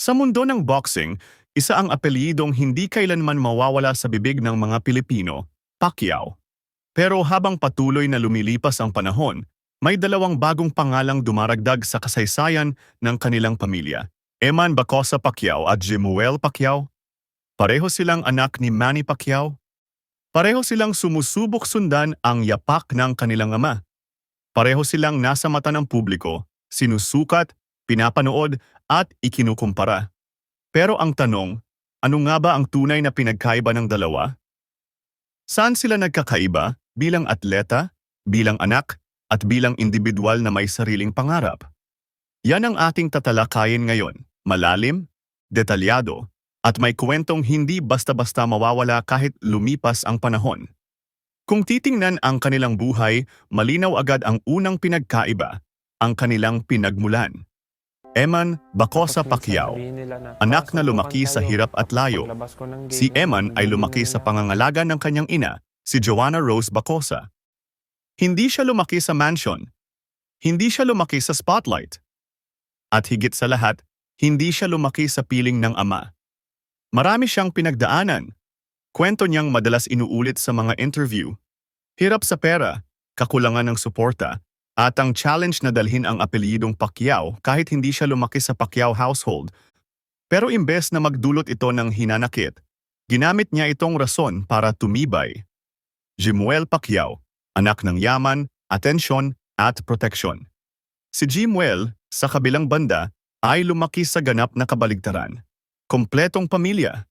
Sa mundo ng boxing, isa ang apelyidong hindi kailanman mawawala sa bibig ng mga Pilipino, Pacquiao. Pero habang patuloy na lumilipas ang panahon, may dalawang bagong pangalang dumaragdag sa kasaysayan ng kanilang pamilya. Eman Bacosa Pacquiao at Jimuel Pacquiao. Pareho silang anak ni Manny Pacquiao. Pareho silang sumusubok sundan ang yapak ng kanilang ama. Pareho silang nasa mata ng publiko, sinusukat, pinapanood at ikinukumpara. Pero ang tanong, ano nga ba ang tunay na pinagkaiba ng dalawa? Saan sila nagkakaiba bilang atleta, bilang anak, at bilang individual na may sariling pangarap? Yan ang ating tatalakayin ngayon, malalim, detalyado, at may kwentong hindi basta-basta mawawala kahit lumipas ang panahon. Kung titingnan ang kanilang buhay, malinaw agad ang unang pinagkaiba, ang kanilang pinagmulan. Eman Bacosa Pacquiao, anak na lumaki sa hirap at layo. Si Eman ay lumaki sa pangangalaga ng kanyang ina, si Joanna Rose Bacosa. Hindi siya lumaki sa mansion. Hindi siya lumaki sa spotlight. At higit sa lahat, hindi siya lumaki sa piling ng ama. Marami siyang pinagdaanan. Kwento niyang madalas inuulit sa mga interview. Hirap sa pera, kakulangan ng suporta, at ang challenge na dalhin ang apelyidong Pacquiao kahit hindi siya lumaki sa Pacquiao household. Pero imbes na magdulot ito ng hinanakit, ginamit niya itong rason para tumibay. Jimuel Pacquiao, anak ng yaman, atensyon at proteksyon. Si Jimuel, sa kabilang banda, ay lumaki sa ganap na kabaligtaran. Kompletong pamilya,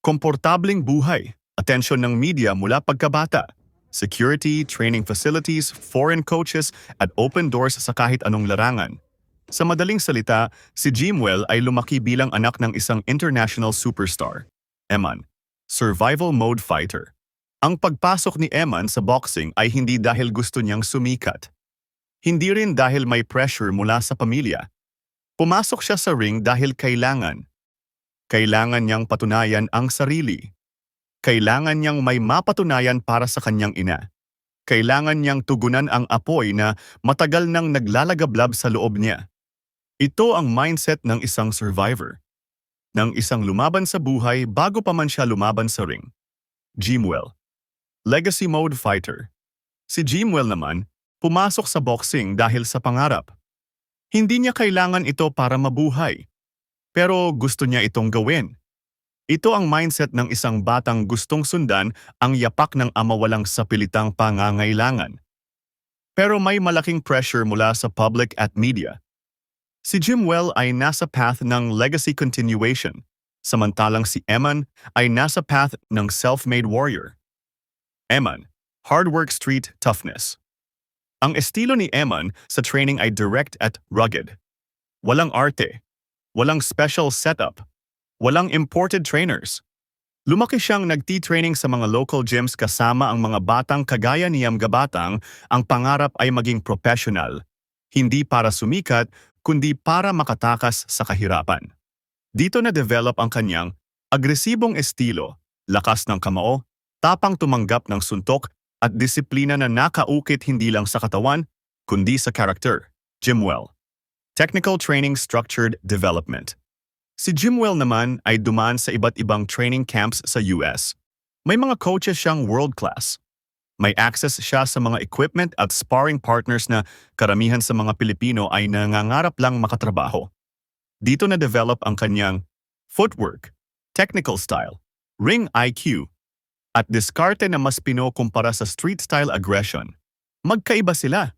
komportabling buhay, atensyon ng media mula pagkabata, security, training facilities, foreign coaches, at open doors sa kahit anong larangan. Sa madaling salita, si Jimwell ay lumaki bilang anak ng isang international superstar, Eman, survival mode fighter. Ang pagpasok ni Eman sa boxing ay hindi dahil gusto niyang sumikat. Hindi rin dahil may pressure mula sa pamilya. Pumasok siya sa ring dahil kailangan. Kailangan niyang patunayan ang sarili. Kailangan niyang may mapatunayan para sa kanyang ina. Kailangan niyang tugunan ang apoy na matagal nang naglalagablab sa loob niya. Ito ang mindset ng isang survivor. Ng isang lumaban sa buhay bago pa man siya lumaban sa ring. Jimwell. Legacy Mode Fighter. Si Jimwell naman, pumasok sa boxing dahil sa pangarap. Hindi niya kailangan ito para mabuhay. Pero gusto niya itong gawin. Ito ang mindset ng isang batang gustong sundan ang yapak ng ama walang sapilitang pangangailangan. Pero may malaking pressure mula sa public at media. Si Jimwell ay nasa path ng legacy continuation, samantalang si Eman ay nasa path ng self-made warrior. Eman, hard work street toughness. Ang estilo ni Eman sa training ay direct at rugged. Walang arte, walang special setup, walang imported trainers. Lumaki siyang nagti-training sa mga local gyms kasama ang mga batang kagaya ni Yam Gabatang, ang pangarap ay maging professional, hindi para sumikat, kundi para makatakas sa kahirapan. Dito na-develop ang kanyang agresibong estilo, lakas ng kamao, tapang tumanggap ng suntok at disiplina na nakaukit hindi lang sa katawan, kundi sa character. Jimwell. Technical Training Structured Development. Si Jimwell naman ay dumaan sa iba't ibang training camps sa US. May mga coaches siyang world-class. May access siya sa mga equipment at sparring partners na karamihan sa mga Pilipino ay nangangarap lang makatrabaho. Dito na-develop ang kanyang footwork, technical style, ring IQ, at diskarte na mas pinokumpara sa street-style aggression. Magkaiba sila.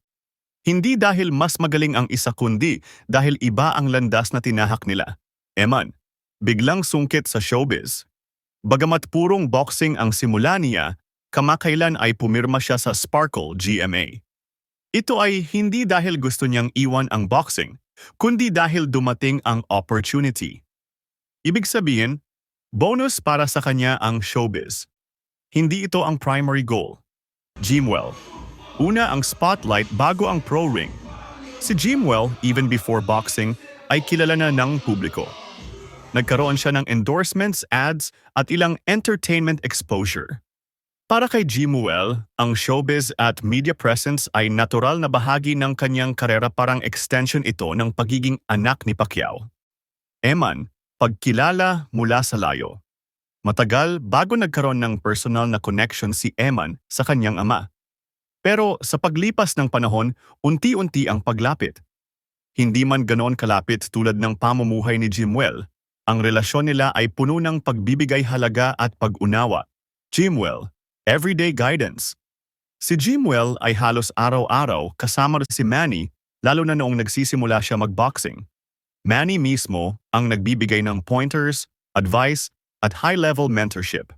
Hindi dahil mas magaling ang isa kundi dahil iba ang landas na tinahak nila. Eman, biglang sungkit sa showbiz. Bagamat purong boxing ang simula niya, kamakailan ay pumirma siya sa Sparkle GMA. Ito ay hindi dahil gusto niyang iwan ang boxing, kundi dahil dumating ang opportunity. Ibig sabihin, bonus para sa kanya ang showbiz. Hindi ito ang primary goal. Jimwell. Una ang spotlight bago ang pro ring. Si Jimwell, even before boxing, ay kilala na ng publiko. Nagkaroon siya ng endorsements, ads, at ilang entertainment exposure. Para kay Jimwell, ang showbiz at media presence ay natural na bahagi ng kanyang karera parang extension ito ng pagiging anak ni Pacquiao. Eman, pagkilala mula sa layo. Matagal bago nagkaroon ng personal na connection si Eman sa kanyang ama. Pero sa paglipas ng panahon, unti-unti ang paglapit. Hindi man ganoon kalapit tulad ng pamumuhay ni Jimwell, ang relasyon nila ay puno ng pagbibigay halaga at pag-unawa. Jimwell, everyday guidance. Si Jimwell ay halos araw-araw kasama si Manny lalo na noong nagsisimula siya magboxing. Manny mismo ang nagbibigay ng pointers, advice, at high-level mentorship.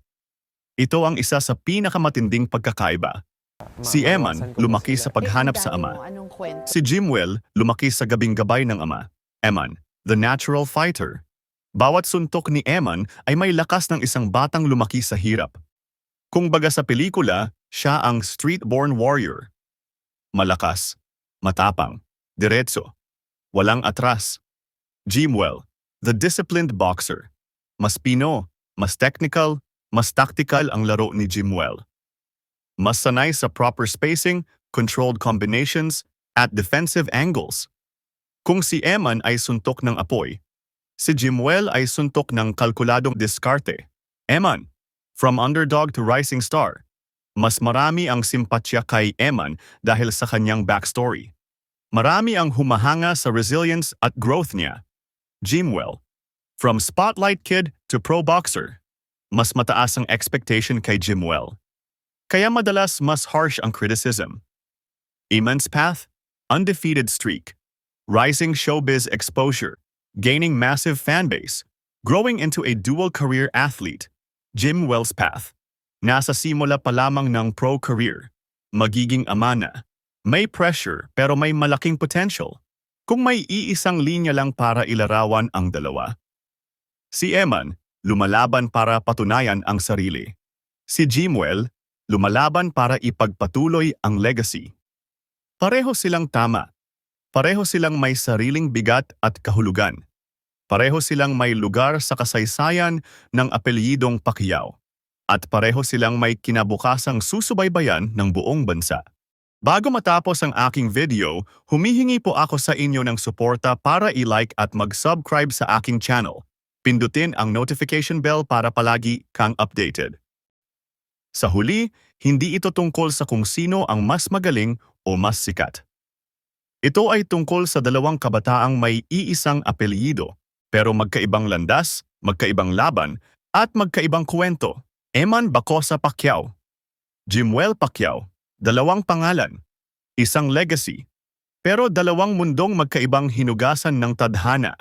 Ito ang isa sa pinakamatinding pagkakaiba. Si Eman lumaki sa paghanap sa ama. Si Jimwell lumaki sa gabing gabay ng ama. Eman, the natural fighter. Bawat suntok ni Eman ay may lakas ng isang batang lumaki sa hirap. Kung baga sa pelikula, siya ang street-born warrior. Malakas, matapang, diretso, walang atras. Jimwell, the disciplined boxer. Mas pino, mas technical, mas tactical ang laro ni Jimwell. Mas sanay sa proper spacing, controlled combinations, at defensive angles. Kung si Eman ay suntok ng apoy, si Jimwell ay suntok ng kalkuladong diskarte. Eman, from underdog to rising star, mas marami ang simpatya kay Eman dahil sa kanyang backstory. Marami ang humahanga sa resilience at growth niya. Jimwell, from spotlight kid to pro boxer, mas mataas ang expectation kay Jimwell. Kaya madalas mas harsh ang criticism. Immense path, undefeated streak, rising showbiz exposure, gaining massive fanbase, growing into a dual career athlete, Jim Wells path. Nasa simula pa lamang ng pro career, magiging ama na. May pressure pero may malaking potential. Kung may iisang linya lang para ilarawan ang dalawa. Si Eman, lumalaban para patunayan ang sarili. Si Jimwell, lumalaban para ipagpatuloy ang legacy. Pareho silang tama. Pareho silang may sariling bigat at kahulugan. Pareho silang may lugar sa kasaysayan ng apelyidong Pacquiao. At pareho silang may kinabukasang susubaybayan ng buong bansa. Bago matapos ang aking video, humihingi po ako sa inyo ng suporta para i-like at mag-subscribe sa aking channel. Pindutin ang notification bell para palagi kang updated. Sa huli, hindi ito tungkol sa kung sino ang mas magaling o mas sikat. Ito ay tungkol sa dalawang kabataang may iisang apelyido, pero magkaibang landas, magkaibang laban, at magkaibang kwento. Eman Bacosa Pacquiao. Jimwell Pacquiao. Dalawang pangalan. Isang legacy. Pero dalawang mundong magkaibang hinugasan ng tadhana.